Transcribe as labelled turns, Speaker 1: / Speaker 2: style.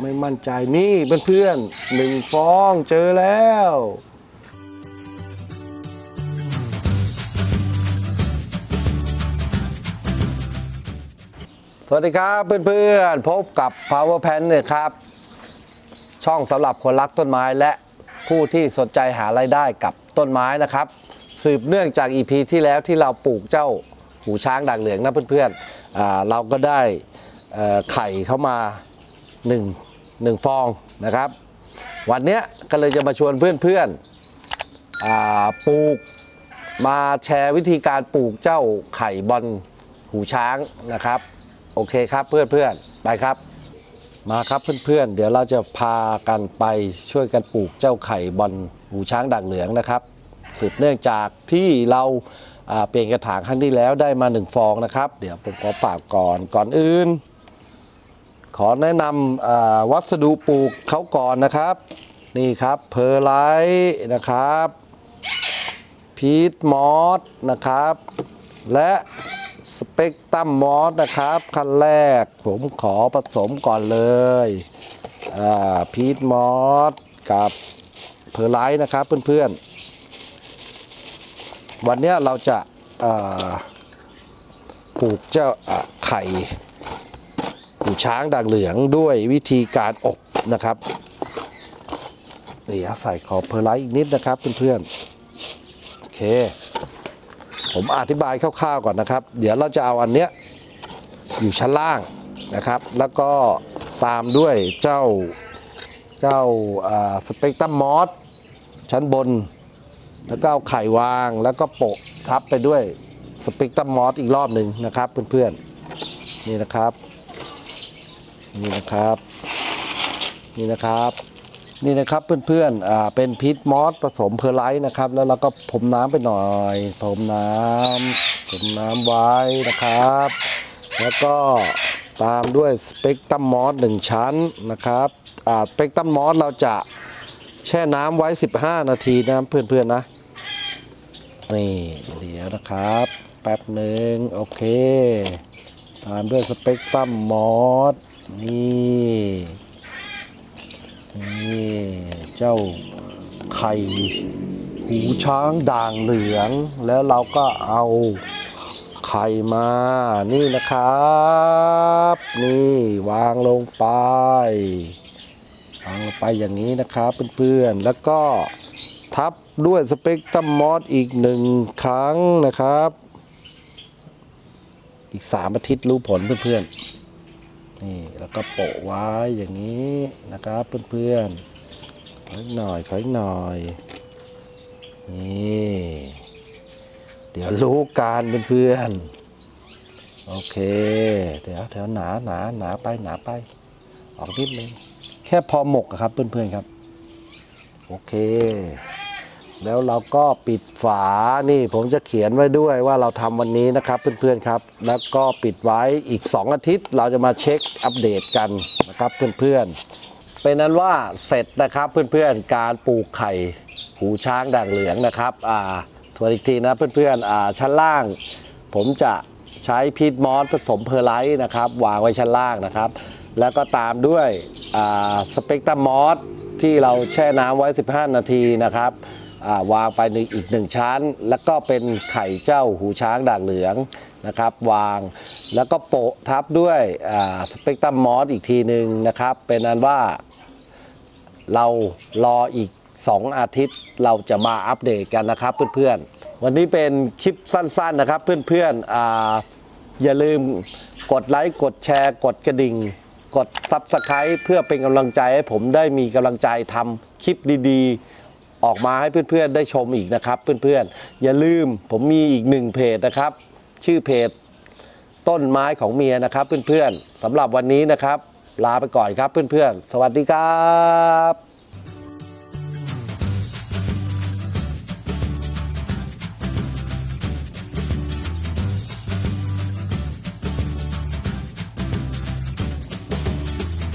Speaker 1: ไม่มั่นใจนี่เพื่อนๆหนึ่งฟองเจอแล้ว สวัสดีครับเพื่อนๆ พบกับ Power Pan เนี่ยครับ ช่องสำหรับคนรักต้นไม้และผู้ที่สนใจหารายได้กับต้นไม้นะครับ สืบเนื่องจาก EP ที่แล้วที่เราปลูกเจ้าหูช้างด่างเหลืองนะเพื่อนๆอ่าเราก็ได้ไข่เข้ามา 1งหนึ่งฟองนะครับ วันเนี้ยก็เลยจะมาชวนเพื่อนๆอ่าปลูกมาแชร์วิธีการปลูกเจ้าไข่บอลหูช้างนะครับ โอเคครับเพื่อนๆไปครับ มาครับเพื่อนๆ เดี๋ยวเราจะพากันไปช่วยกันปลูกเจ้าไข่บอลหูช้างด่างเหลืองนะครับสืบเนื่องจากที่เราเปลี่ยนกระถางครั้งที่แล้วได้มาหนึ่งฟองนะครับ เดี๋ยวผมขอฝากก่อนก่อนอื่น ขอแนะนำวัสดุปลูกเขาก่อนนะครับ นี่ครับเพอร์ไลท์นะครับพีทมอสนะครับ และสเปกตัมมอสนะครับขั้นแรกผมขอผสมก่อนเลยพีทมอสกับเพอร์ไลท์นะครับเพื่อนๆ วันนี้เราจะปลูกเจ้าไข่ หูช้างด่างเหลืองด้วยวิธีการอบนะครับนี่ใส่ขอบเพอร์ไลท์อีกนิดนะครับเพื่อนๆโอเค ผมอธิบายคร่าวๆก่อนนะครับ เดี๋ยวเราจะเอาอันเนี้ยอยู่ชั้นล่างนะครับ แล้วก็ตามด้วยเจ้าเจ้าสเปกตรัมมอสชั้นบน แล้วก็เอาไข่วางแล้วก็โปะทับไปด้วยสเปกตรัมมอสอีกรอบหนึ่งนะครับเพื่อนๆนี่นะครับ นี่นะครับ นี่นะครับ นี่นะครับเพื่อนๆอ่าเป็นพีทมอสผสมเพอร์ไลท์นะครับ แล้วเราก็พรมน้ำไปหน่อยพรมน้ำพรมน้ำไว้นะครับ แล้วก็ตามด้วยสเปกตัมมอสหนึ่งชั้นนะครับอ่าสเปกตัมมอสเราจะแช่น้ำไว้ 15 นาทีนะเพื่อนๆนะนี่เดี๋ยวนะครับ แป๊บหนึ่งโอเค ตามด้วยสเปกตรัมมอสนี่นี่เจ้าไข่หูช้างด่างเหลือง แล้วเราก็เอาไข่มานี่นะครับ นี่วางลงไปวางลงไปอย่างนี้นะครับเพื่อนๆแล้วก็ทับด้วยสเปกตรัมมอสอีกหนึ่งครั้งนะครับ อีกสามอาทิตย์รู้ผลเพื่อนๆ นี่แล้วก็โปะไว้อย่างนี้นะครับเพื่อนๆขออีกหน่อยขออีกหน่อย นี่ เดี๋ยวรู้การเพื่อนๆ โอเค เดี๋ยวแถวหนาหนาหนาไปหนาไป ออกนิดนึง แค่พอหมกครับเพื่อนๆครับ โอเค แล้วเราก็ปิดฝานี่ผมจะเขียนไว้ด้วยว่าเราทำวันนี้นะครับเพื่อนๆครับ แล้วก็ปิดไว้อีก 2 อาทิตย์ เราจะมาเช็คอัปเดตกันนะครับเพื่อนๆ เป็นนั้นว่าเสร็จนะครับเพื่อนๆการปลูกไข่หูช้างด่างเหลืองนะครับอ่าทวนอีกทีนะเพื่อนๆอ่าชั้นล่าง ผมจะใช้พีทมอสผสมเพอร์ไลท์นะครับวางไว้ชั้นล่างนะครับ แล้วก็ตามด้วยสเปกตรัมมอสที่เราแช่น้ำไว้ 15 นาทีนะครับ วางไปในอีกหนึ่งชั้น แล้วก็เป็นไข่เจ้าหูช้างด่างเหลืองนะครับวางแล้วก็โปะทับด้วยสเปกตรัมมอสอีกทีหนึ่งนะครับ เป็นอันว่าเรารออีก 2 อาทิตย์เราจะมาอัปเดตกันนะครับเพื่อนๆ วันนี้เป็นคลิปสั้นๆนะครับเพื่อนๆอาอย่าลืมกดไลค์กดแชร์ กดกระดิ่ง กด Subscribe เพื่อเป็นกำลังใจให้ผมได้มีกำลังใจทำคลิปดีๆ ออกมาให้เพื่อนๆได้ชมอีกนะครับ เพื่อนๆอย่าลืมผมมีอีกหนึ่งเพจนะครับ ชื่อเพจต้นไม้ของเมียนะครับ เพื่อนๆสำหรับวันนี้นะครับ ลาไปก่อนครับเพื่อนๆ สวัสดีครับ